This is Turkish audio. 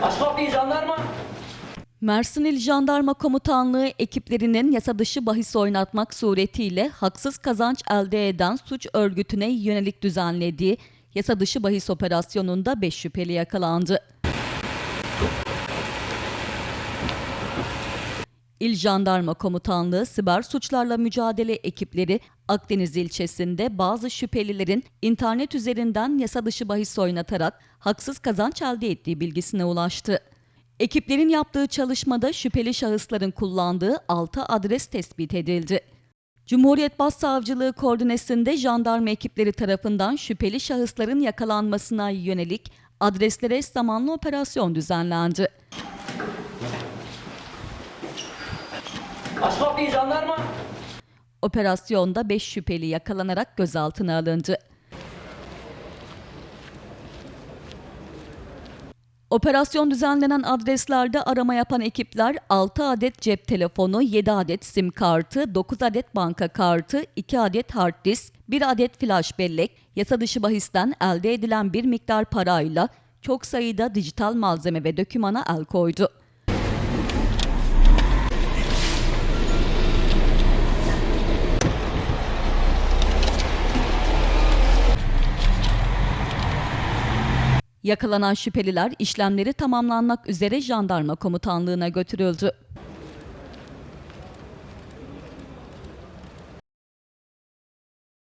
Kapıyı jandarma. Mersin İl Jandarma Komutanlığı ekiplerinin yasa dışı bahis oynatmak suretiyle haksız kazanç elde eden suç örgütüne yönelik düzenlediği yasa dışı bahis operasyonunda 5 şüpheli yakalandı. İl Jandarma Komutanlığı Siber Suçlarla Mücadele ekipleri Akdeniz ilçesinde bazı şüphelilerin internet üzerinden yasa dışı bahis oynatarak haksız kazanç elde ettiği bilgisine ulaştı. Ekiplerin yaptığı çalışmada şüpheli şahısların kullandığı 6 adres tespit edildi. Cumhuriyet Başsavcılığı koordinesinde jandarma ekipleri tarafından şüpheli şahısların yakalanmasına yönelik adreslere zamanlı operasyon düzenlendi. Kapıyı jandarma. Operasyonda 5 şüpheli yakalanarak gözaltına alındı. Operasyon düzenlenen adreslerde arama yapan ekipler 6 adet cep telefonu, 7 adet sim kartı, 9 adet banka kartı, 2 adet hard disk, 1 adet flash bellek, yasa dışı bahisten elde edilen bir miktar parayla çok sayıda dijital malzeme ve dökümana el koydu. Yakalanan şüpheliler işlemleri tamamlanmak üzere jandarma komutanlığına götürüldü.